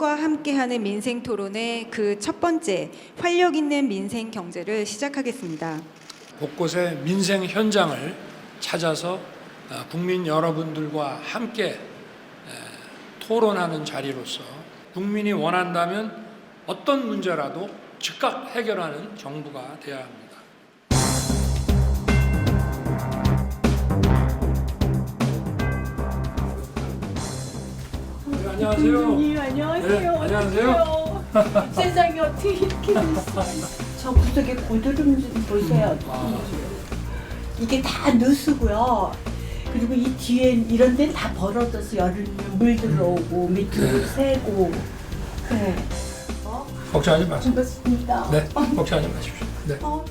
시민과 함께하는 민생 토론의 그 첫 번째 활력 있는 민생 경제를 시작하겠습니다. 곳곳의 민생 현장을 찾아서 어, 국민 여러분들과 함께 에, 토론하는 자리로서 국민이 원한다면 어떤 문제라도 즉각 해결하는 정부가 되어야 합니다. 안녕하세요. 님 안녕하세요. 네, 안녕하세요. 세상이 어떻게 이렇게 됐어? 저 구석에 고드름 좀 보세요. 아. 이게 다 누수고요. 그리고 이 뒤엔 이런 데는 다 벌어져서 여름이면 물 들어오고 밑으로 새고 그래. 어? 걱정하지 마세요. 반갑습니다. 네, 걱정하지 마십시오. 네. 어?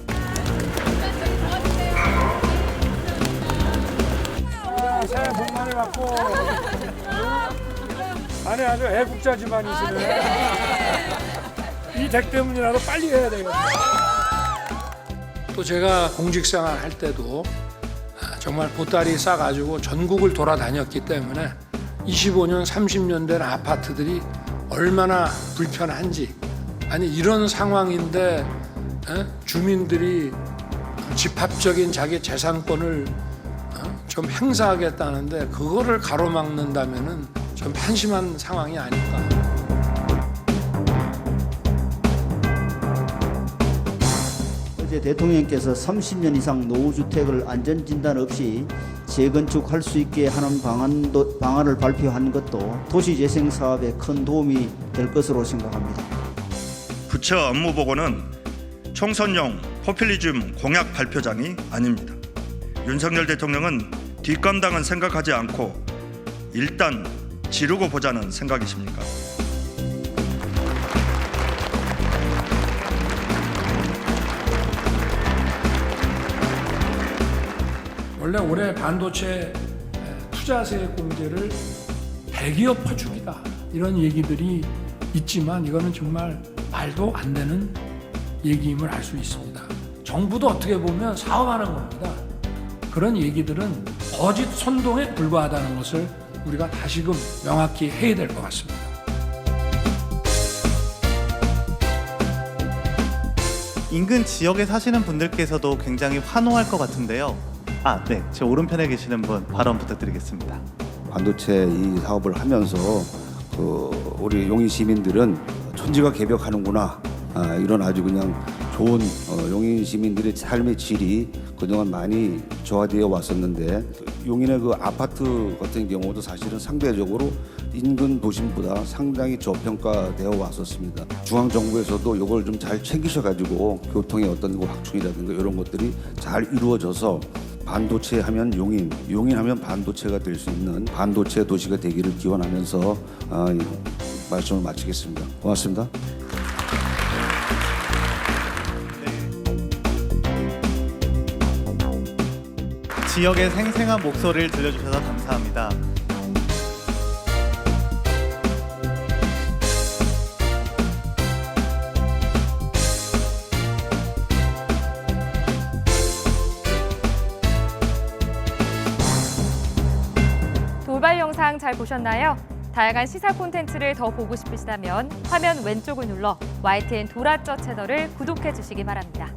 새해 복 많이 받고 아니 아주 애국자 집안이시네 이 댁 때문이라도 빨리 해야 되겠네 또 제가 공직생활 할 때도 아, 정말 보따리 싸가지고 전국을 돌아다녔기 때문에 25년 30년 된 아파트들이 얼마나 불편한지 아니 이런 상황인데 에? 주민들이 집합적인 자기 재산권을 어? 좀 행사하겠다는데 그거를 가로막는다면은 좀 한심한 상황이 아닐까. 어제 대통령께서 30년 이상 노후주택을 안전진단 없이 재건축할 수 있게 하는 방안도, 방안을 발표한 것도 도시재생 사업에 큰 도움이 될 것으로 생각합니다. 부처 업무 보고는 총선용 포퓰리즘 공약 발표장이 아닙니다. 윤석열 대통령은 뒷감당은 생각하지 않고 일단 지르고 보자는 생각이십니까? 원래 올해 반도체 투자세 공제를 대기업 퍼주기다 이런 얘기들이 있지만 이거는 정말 말도 안 되는 얘기임을 알 수 있습니다. 정부도 어떻게 보면 사업하는 겁니다. 그런 얘기들은 거짓 선동에 불과하다는 것을 우리가 다시금 명확히 해야 될 것 같습니다. 인근 지역에 사시는 분들께서도 굉장히 환호할 것 같은데요. 아, 네. 제 오른편에 계시는 분 발언 부탁드리겠습니다. 반도체 이 사업을 하면서 그 우리 용인 시민들은 천지가 개벽하는구나 아, 이런 아주 그냥 좋은 어, 용인 시민들의 삶의 질이 그동안 많이 조화되어 왔었는데 용인의 그 아파트 같은 경우도 사실은 상대적으로 인근 도심보다 상당히 저평가되어 왔었습니다. 중앙 정부에서도 이걸 좀 잘 챙기셔 가지고 교통의 어떤 그 확충이라든가 이런 것들이 잘 이루어져서 반도체 하면 용인, 용인 하면 반도체가 될 수 있는 반도체 도시가 되기를 기원하면서 아, 이 말씀을 마치겠습니다. 고맙습니다. 지역의 생생한 목소리를 들려주셔서 감사합니다. 돌발 영상 잘 보셨나요? 다양한 시사 콘텐츠를 더 보고 싶으시다면 화면 왼쪽을 눌러 YTN 도라쩌 채널을 구독해 주시기 바랍니다.